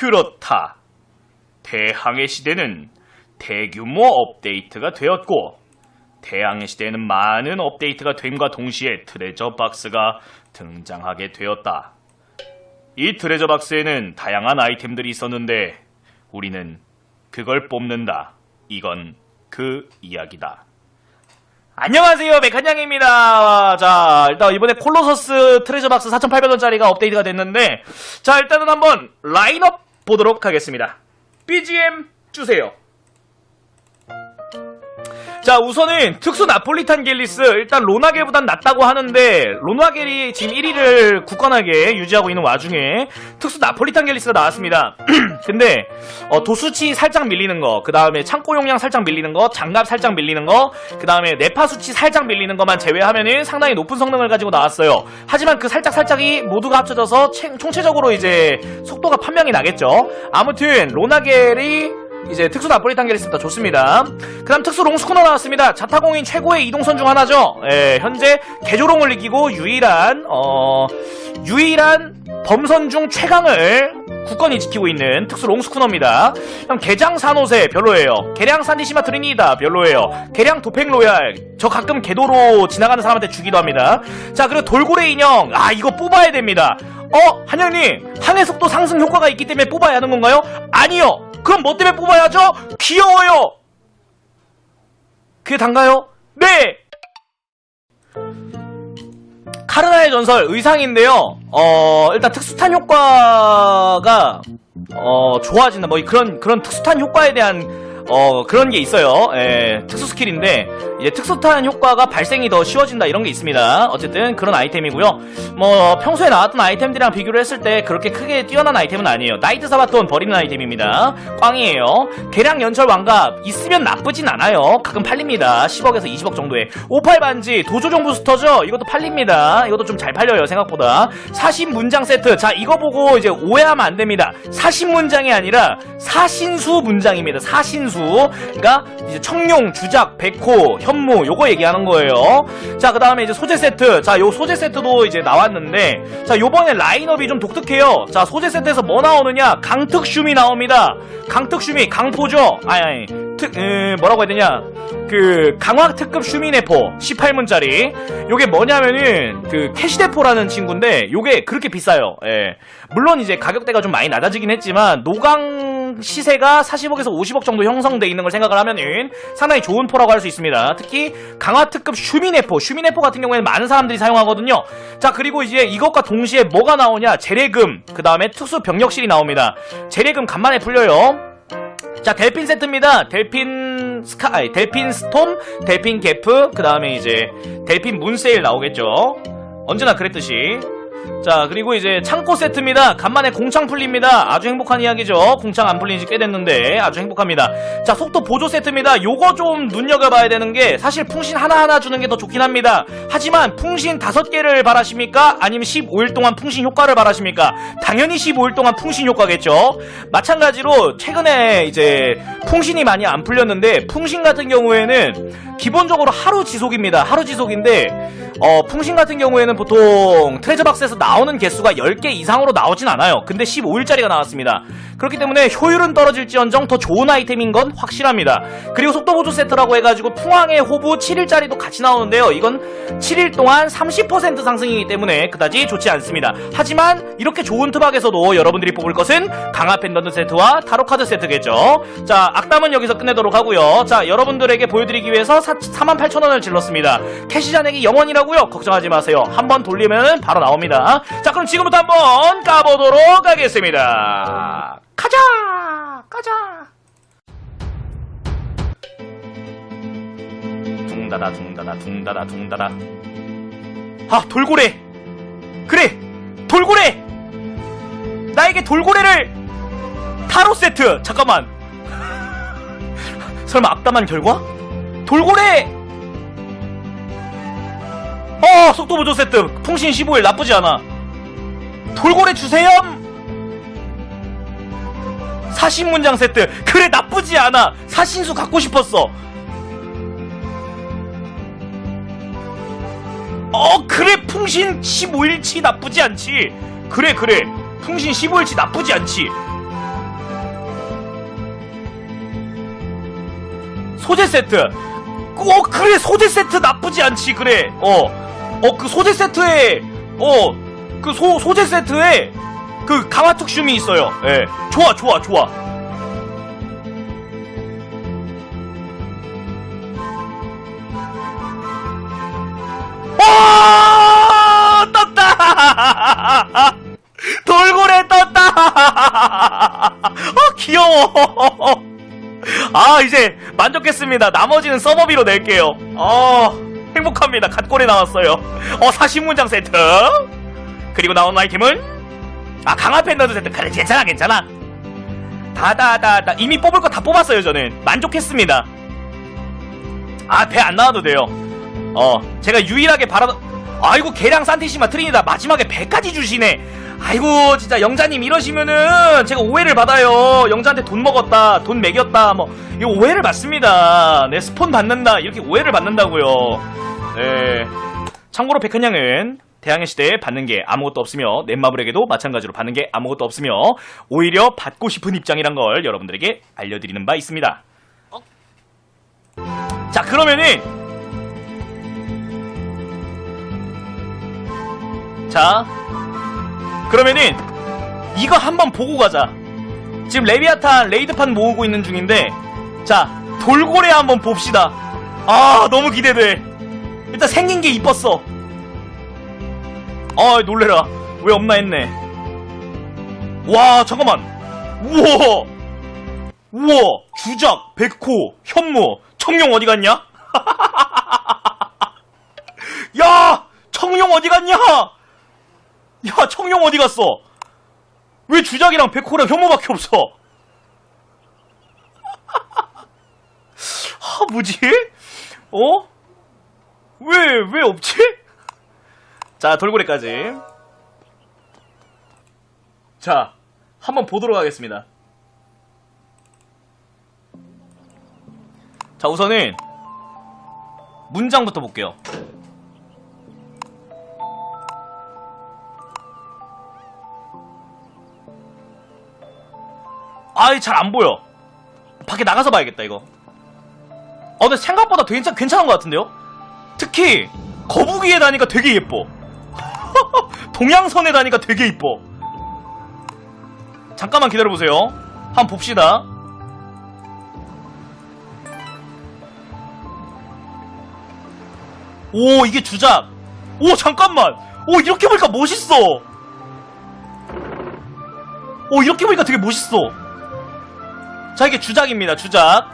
그렇다. 대항해 시대는 대규모 업데이트가 되었고, 대항해 시대에는 많은 업데이트가 됨과 동시에 트레저 박스가 등장하게 되었다. 이 트레저 박스에는 다양한 아이템들이 있었는데, 우리는 그걸 뽑는다. 이건 그 이야기다. 안녕하세요 메칸냥입니다 자 일단 이번에 콜로서스 트레저 박스 4800원짜리가 업데이트가 됐는데 자 일단은 한번 라인업 보도록 하겠습니다. BGM 주세요 자 우선은 특수 나폴리탄 갤리스 일단 로나겔보단 낫다고 하는데 로나겔이 지금 1위를 굳건하게 유지하고 있는 와중에 특수 나폴리탄 갤리스가 나왔습니다 근데 어, 도수치 살짝 밀리는 거, 그 다음에 창고 용량 살짝 밀리는 거, 장갑 살짝 밀리는 거, 그 다음에 내파 수치 살짝 밀리는 것만 제외하면은 상당히 높은 성능을 가지고 나왔어요. 하지만 그 살짝 살짝이 모두가 합쳐져서 체- 총체적으로 이제 속도가 판명이 나겠죠. 아무튼 로나겔이 이제 특수 나폴리탄 갤리스부터 좋습니다. 그 다음 특수 롱스쿠너 나왔습니다. 자타공인 최고의 이동선 중 하나죠. 예, 현재 개조롱을 이기고 유일한, 어, 유일한 범선 중 최강을 굳건히 지키고 있는 특수 롱스쿠너입니다. 그럼 개장 산호세 별로예요. 개량 산디시마 트리니다 별로예요. 개량 도팽 로얄 저 가끔 개도로 지나가는 사람한테 주기도 합니다. 자 그리고 돌고래 인형 아 이거 뽑아야 됩니다. 어 한영님 항해 속도 상승 효과가 있기 때문에 뽑아야 하는 건가요? 아니요. 그럼 뭐 때문에 뽑아야죠? 귀여워요. 그게 단가요? 네. 카르나의 전설 의상인데요. 어 일단 특수탄 효과가 어 좋아진다. 뭐 그런 그런 특수탄 효과에 대한 어 그런 게 있어요. 예, 특수 스킬인데 이제 특수탄 효과가 발생이 더 쉬워진다 이런 게 있습니다. 어쨌든 그런 아이템이고요. 뭐 평소에 나왔던 아이템들이랑 비교를 했을 때 그렇게 크게 뛰어난 아이템은 아니에요. 나이트 사바톤 버리는 아이템입니다. 꽝이에요. 개량 연철 왕갑 있으면 나쁘진 않아요. 가끔 팔립니다. 10억에서 20억 정도에. 58 반지 도조종 부스터죠. 이것도 팔립니다. 이것도 좀 잘 팔려요 생각보다. 40문장 세트. 자 이거 보고 이제 오해하면 안 됩니다. 40문장이 아니라 사신수 문장입니다. 사신수. 그러니까 이제 청룡, 주작, 백호, 현무 요거 얘기하는 거예요. 자 그 다음에 이제 소재 세트. 자 요 소재 세트도 이제 나왔는데 자 요번에 라인업이 좀 독특해요. 자 소재 세트에서 뭐 나오느냐? 강특슈미 나옵니다. 강특슈미 강포죠. 아니 아니. 특, 음, 뭐라고 해야 되냐? 그 강화 특급 슈미네포 18문짜리 요게 뭐냐면은 그 캐시데포라는 친구인데 요게 그렇게 비싸요. 예. 물론 이제 가격대가 좀 많이 낮아지긴 했지만 노강 시세가 40억에서 50억 정도 형성돼 있는 걸 생각을 하면은 상당히 좋은 포라고 할 수 있습니다. 특히 강화 특급 슈미네포, 슈미네포 같은 경우에는 많은 사람들이 사용하거든요. 자 그리고 이제 이것과 동시에 뭐가 나오냐? 재래금, 그 다음에 특수 병력실이 나옵니다. 재래금 간만에 풀려요. 자, 델핀 세트입니다. 델핀 스카, 아니, 델핀 스톰, 델핀 게프, 그 다음에 이제 델핀 문세일 나오겠죠. 언제나 그랬듯이. 자, 그리고 이제 창고 세트입니다. 간만에 공창 풀립니다. 아주 행복한 이야기죠. 공창 안 풀린 지 꽤 됐는데 아주 행복합니다. 자, 속도 보조 세트입니다. 요거 좀 눈여겨봐야 되는 게 사실 풍신 하나하나 주는 게 더 좋긴 합니다. 하지만 풍신 다섯 개를 바라십니까? 아니면 15일 동안 풍신 효과를 바라십니까? 당연히 15일 동안 풍신 효과겠죠. 마찬가지로 최근에 이제 풍신이 많이 안 풀렸는데 풍신 같은 경우에는 기본적으로 하루 지속입니다. 하루 지속인데 어, 풍신 같은 경우에는 보통 트레저 박스에서 나오는 개수가 10개 이상으로 나오진 않아요. 근데 15일짜리가 나왔습니다. 그렇기 때문에 효율은 떨어질지언정 더 좋은 아이템인 건 확실합니다. 그리고 속도 보조 세트라고 해가지고 풍왕의 호부 7일짜리도 같이 나오는데요. 이건 7일 동안 30% 상승이기 때문에 그다지 좋지 않습니다. 하지만 이렇게 좋은 투박에서도 여러분들이 뽑을 것은 강화 펜던트 세트와 타로 카드 세트겠죠. 자, 악담은 여기서 끝내도록 하고요. 자, 여러분들에게 보여드리기 위해서 48,000원을 질렀습니다. 캐시 잔액이 0원이라고 요? 걱정하지 마세요. 한번 돌리면 바로 나옵니다. 자, 그럼 지금부터 한번 까보도록 하겠습니다. 가자! 가자! 둥다다 둥다다 둥다다 둥다다 아 돌고래 그래 돌고래 나에게 돌고래를 타로 세트 잠깐만 설마 악담한 결과? 돌고래 어 속도 보조 세트. 풍신 15일 나쁘지 않아. 돌고래 주세요. 사신문장 세트. 그래 나쁘지 않아. 사신수 갖고 싶었어. 어 그래 풍신 15일치 나쁘지 않지. 그래 그래. 풍신 15일치 나쁘지 않지. 소재 세트. 어 그래 소재 세트 나쁘지 않지 그래. 어. 어, 그 소재 세트에, 어, 그 소, 소재 세트에 그 강화특 슘이 있어요. 예. 좋아, 좋아, 좋아. 오! 떴다! 돌고래 떴다! 어, 귀여워! 아, 이제 만족했습니다. 나머지는 서버비로 낼게요. 어, 행복합니다. 갓골에 나왔어요. 어, 40문장 세트. 그리고 나온 아이템은, 아, 강화 팬더드 세트. 그래, 괜찮아, 괜찮아. 다, 다, 다, 다. 이미 뽑을 거 다 뽑았어요, 저는. 만족했습니다. 아, 배 안 나와도 돼요. 어, 제가 유일하게 바라던, 아이고, 개량 산티시마 트리니다 마지막에 배까지 주시네. 아이고, 진짜 영자님 이러시면은 제가 오해를 받아요. 영자한테 돈 먹었다, 돈 매겼다, 뭐, 이거 오해를 받습니다. 네, 스폰 받는다, 이렇게 오해를 받는다고요. 네. 참고로 백현양은 대항해 시대에 받는 게 아무것도 없으며 넷마블에게도 마찬가지로 받는 게 아무것도 없으며 오히려 받고 싶은 입장이란 걸 여러분들에게 알려드리는 바 있습니다. 자 그러면은 자 그러면은 이거 한번 보고 가자. 지금 레비아탄 레이드판 모으고 있는 중인데 자 돌고래 한번 봅시다. 아 너무 기대돼. 일단 생긴 게 이뻤어. 아 놀래라. 왜 없나 했네. 와 잠깐만. 우와! 우와! 주작 백호 현무 청룡 어디 갔냐? 야! 청룡 어디 갔냐 야 청룡 어디 갔어 왜 주작이랑 백호랑 현무밖에 없어 아 뭐지 어? 왜, 왜 없지? 자, 돌고래까지. 자, 한번 보도록 하겠습니다. 자, 우선은, 문장부터 볼게요. 아이, 잘 안 보여. 밖에 나가서 봐야겠다, 이거. 어, 근데 생각보다 괜찮, 괜찮은 것 같은데요? 특히 거북이에 다니까 되게 예뻐. 동양선에 다니까 되게 예뻐. 잠깐만 기다려보세요. 한번 봅시다. 오, 이게 주작. 오, 잠깐만. 오, 이렇게 보니까 멋있어. 오, 이렇게 보니까 되게 멋있어. 자, 이게 주작입니다, 주작.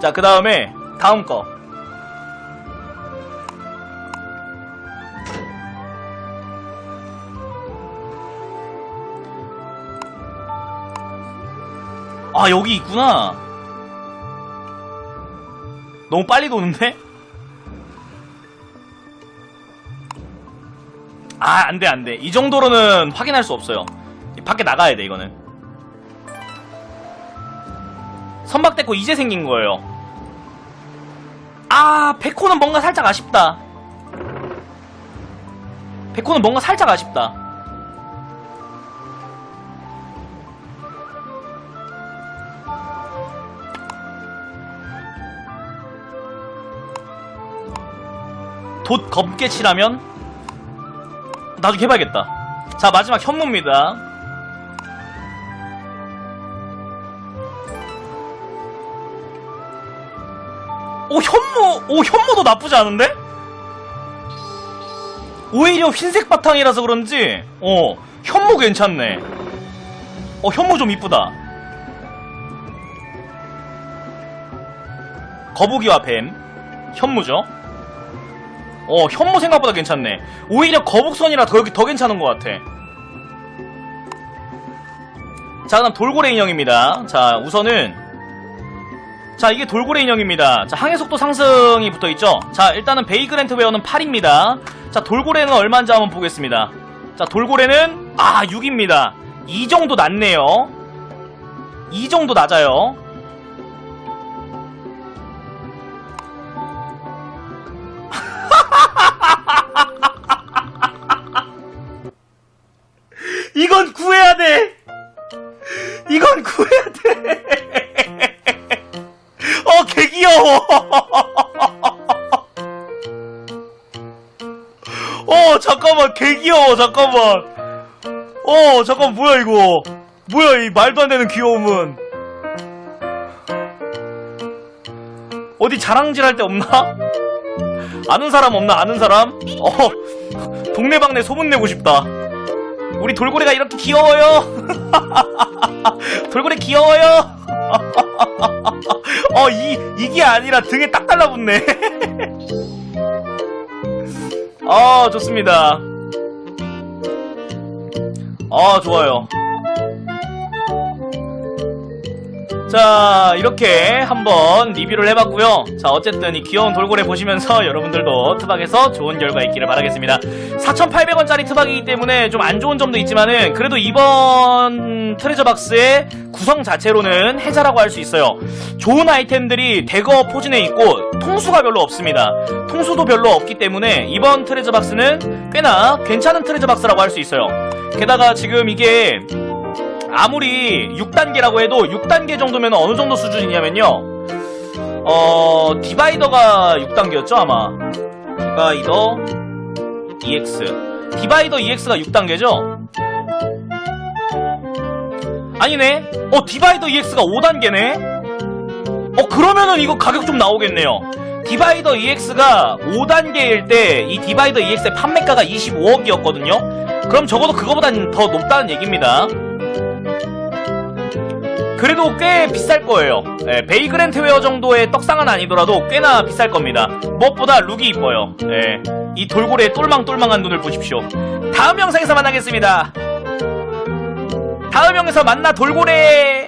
자, 그 다음에, 다음 거. 아, 여기 있구나. 너무 빨리 도는데? 아, 안 돼, 안 돼. 이 정도로는 확인할 수 없어요. 밖에 나가야 돼, 이거는. 선박대고 이제 생긴 거예요. 아, 백호는 뭔가 살짝 아쉽다. 백호는 뭔가 살짝 아쉽다. 돛 검게 칠하면 나중에 해봐야겠다. 자, 마지막 현무입니다. 오 현무 오 현무도 나쁘지 않은데? 오히려 흰색 바탕이라서 그런지 어 현무 괜찮네. 어 현무 좀 이쁘다. 거북이와 뱀. 현무죠? 어 현무 생각보다 괜찮네. 오히려 거북선이라 더, 더 괜찮은 것 같아. 자 그다음 돌고래 인형입니다. 자 우선은 자 이게 돌고래 인형입니다. 자 항해 속도 상승이 붙어있죠? 자 일단은 베이그랜트 웨어는 8입니다. 자 돌고래는 얼마인지 한번 보겠습니다. 자 돌고래는 아 6입니다. 이 정도 낮네요. 이 정도 낮아요 개 귀여워, 잠깐만. 어, 잠깐, 뭐야, 이거. 뭐야, 이 말도 안 되는 귀여움은. 어디 자랑질 할데 없나? 아는 사람 없나, 아는 사람? 어, 동네방네 소문내고 싶다. 우리 돌고래가 이렇게 귀여워요. 돌고래 귀여워요. 어, 이, 이게 아니라 등에 딱 달라붙네. 아, 좋습니다. 아, 좋아요. 자, 이렇게 한번 리뷰를 해봤고요. 자, 어쨌든 이 귀여운 돌고래 보시면서 여러분들도 트박에서 좋은 결과 있기를 바라겠습니다. 4,800원짜리 트박이기 때문에 좀 안 좋은 점도 있지만은 그래도 이번 트레저 박스의 구성 자체로는 해자라고 할 수 있어요. 좋은 아이템들이 대거 포진해 있고 통수가 별로 없습니다. 통수도 별로 없기 때문에 이번 트레저 박스는 꽤나 괜찮은 트레저 박스라고 할 수 있어요. 게다가 지금 이게 아무리 6단계라고 해도 6단계 정도면 어느 정도 수준이냐면요. 어, 디바이더가 6단계였죠, 아마. 디바이더 EX. 디바이더 EX가 6단계죠? 아니네. 어, 디바이더 EX가 5단계네? 어, 그러면은 이거 가격 좀 나오겠네요. 디바이더 EX가 5단계일 때 이 디바이더 EX의 판매가가 25억이었거든요? 그럼 적어도 그거보단 더 높다는 얘기입니다. 그래도 꽤 비쌀 거예요. 예, 베이그랜트 웨어 정도의 떡상은 아니더라도 꽤나 비쌀 겁니다. 무엇보다 룩이 이뻐요. 예, 이 돌고래의 똘망똘망한 눈을 보십시오. 다음 영상에서 만나겠습니다. 다음 영상에서 만나 돌고래.